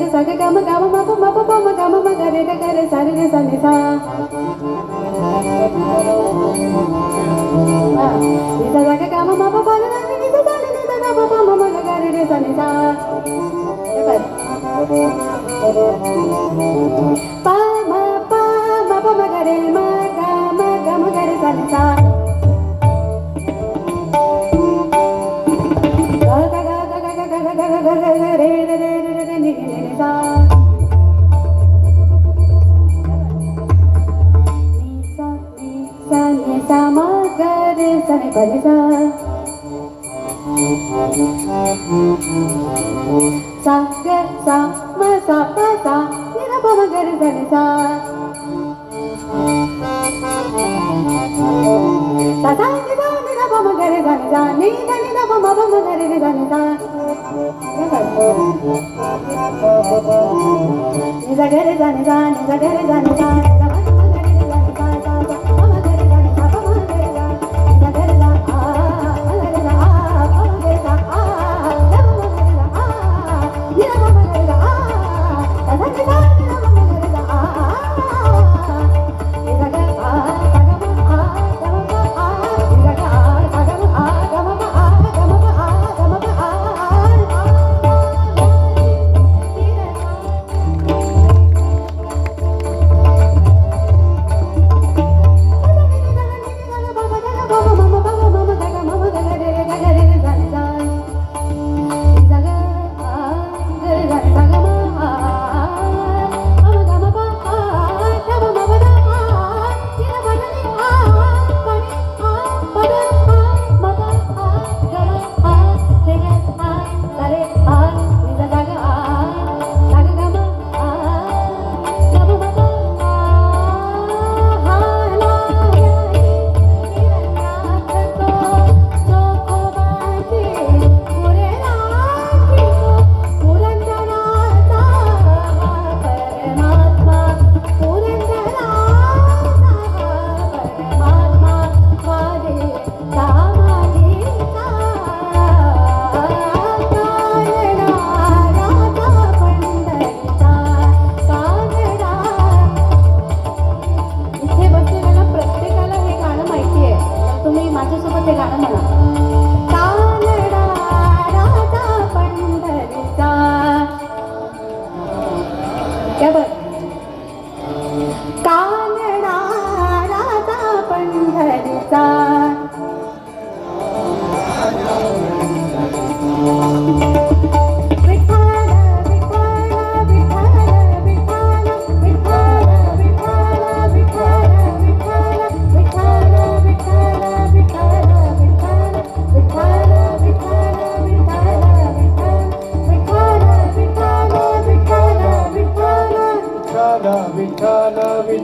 గరి సగ గమ గమ మప మప పమ గమ మ గరి డ గరి సరి రి సని సా. నిస సగ గమ మప పల ని నిస సని నిస గమ పమ మ గరి డి సని సా. sane balida sanga sama sama sa nina pamagar sanisa sanga sama nina pamagar sanisa nina nina pamagar sanisa nina gare sanisa nina gare sanisa nina gare sanisa เป็นอะไรนั่นแหละ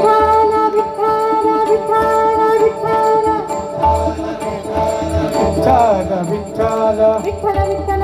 Vikrana, Vikrana, Vikrana, Vikrana, Vikrana, Vikrana, Vikrana, Vikrana,